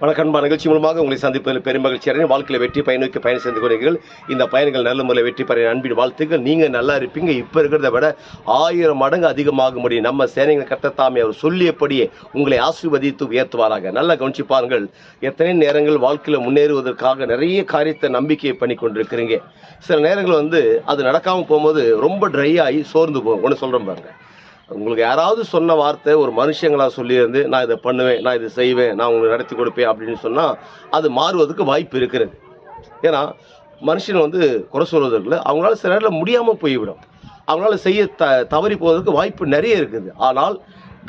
வணக்கம் நிகழ்ச்சி மூலமாக உங்களை சந்திப்பதில் பெருமகிழ்ச்சி அடைந்து வாழ்க்கையில் வெற்றி பயனுக்கு பயணம் செய்து கொண்டீர்கள் இந்த பயணங்கள் நல்ல முறையில் வெற்றி பெற அன்பின் வாழ்த்துக்கள். நீங்கள் நல்லா இருப்பீங்க. இப்போ இருக்கிறத விட ஆயிரம் மடங்கு அதிகமாக முடியும். நம்ம சேனைகள் கட்டத்தாமே அவர் சொல்லியபடியே உங்களை ஆசீர்வதித்து உயர்த்துவாராக. நல்லா கவனிச்சு பாருங்கள். எத்தனை நேரங்கள் வாழ்க்கையில் முன்னேறுவதற்காக நிறைய காரியத்தை நம்பிக்கையை பண்ணி கொண்டிருக்கிறீங்க. சில நேரங்கள் வந்து அது நடக்காமல் போகும்போது ரொம்ப ட்ரை ஆகி சோர்ந்து போகும். ஒன்று சொல்கிறேன் பாருங்கள் உங்களுக்கு யாராவது சொன்ன வார்த்தை ஒரு மனுஷங்களா சொல்லியிருந்து நான் இதை பண்ணுவேன் நான் இதை செய்வேன் நான் உங்களுக்கு நடத்தி கொடுப்பேன் அப்படின்னு சொன்னால் அது மாறுவதற்கு வாய்ப்பு இருக்கிறது ஏன்னா மனுஷன் வந்து குறை சொல்வதற்குள்ள அவங்களால சில நேரத்தில் முடியாமல் போய்விடும். அவங்களால செய்ய த தவறி போவதற்கு வாய்ப்பு நிறைய இருக்குது. ஆனால்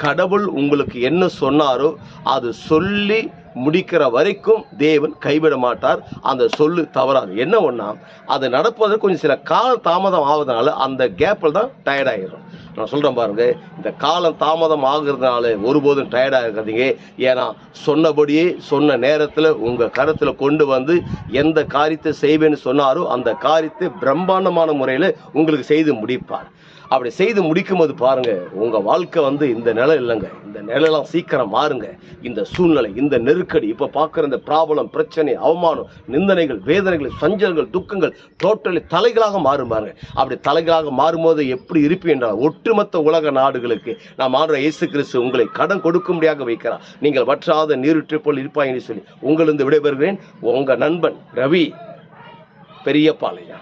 கடவுள் உங்களுக்கு என்ன சொன்னாரோ அது சொல்லி முடிக்கிற வரைக்கும் தேவன் கைவிட மாட்டார். அந்த சொல்லு தவறாது. என்ன ஒன்றா அது நடப்பதற்கு கொஞ்சம் சில கால தாமதம் ஆவதனால அந்த கேப்பில் தான் டயர்ட் ஆகிடும் நான் சொல்கிறேன் பாருங்க இந்த காலம் தாமதம் ஆகுறதுனால ஒருபோதும் டயர்டாக இருக்காதீங்க. ஏன்னா சொன்னபடியே சொன்ன நேரத்தில் உங்கள் கருத்தில் கொண்டு வந்து எந்த காரியத்தை செய்வேன்னு சொன்னாரோ அந்த காரியத்தை பிரம்மாண்டமான முறையில் உங்களுக்கு செய்து முடிப்பார். அப்படி செய்து முடிக்கும்போது பாருங்கள் உங்கள் வாழ்க்கை வந்து இந்த நிலை இல்லைங்க. இந்த நிலையெல்லாம் சீக்கிரம் மாறுங்க. இந்த சூழ்நிலை இந்த நெருக்கடி இப்போ பார்க்குற இந்த ப்ராப்ளம் பிரச்சனை அவமானம் நிந்தனைகள் வேதனைகள் சஞ்சல்கள் துக்கங்கள் டோட்டலி தலைகளாக மாறும் பாருங்க. அப்படி தலைகளாக மாறும்போது எப்படி இருப்பீங்க என்றால் ஒட்டுமொத்த உலக நாடுகளுக்கு நாம் ஆடுற இயேசு கிறிஸ்து உங்களை கடன் கொடுக்கும்படியாக வைக்கிறார். நீங்கள் வற்றாத நீருற்றை போல் இருப்பாங்கன்னு சொல்லி உங்களிருந்து விடைபெறுகிறேன். உங்கள் நண்பன் ரவி பெரியப்பாளையா.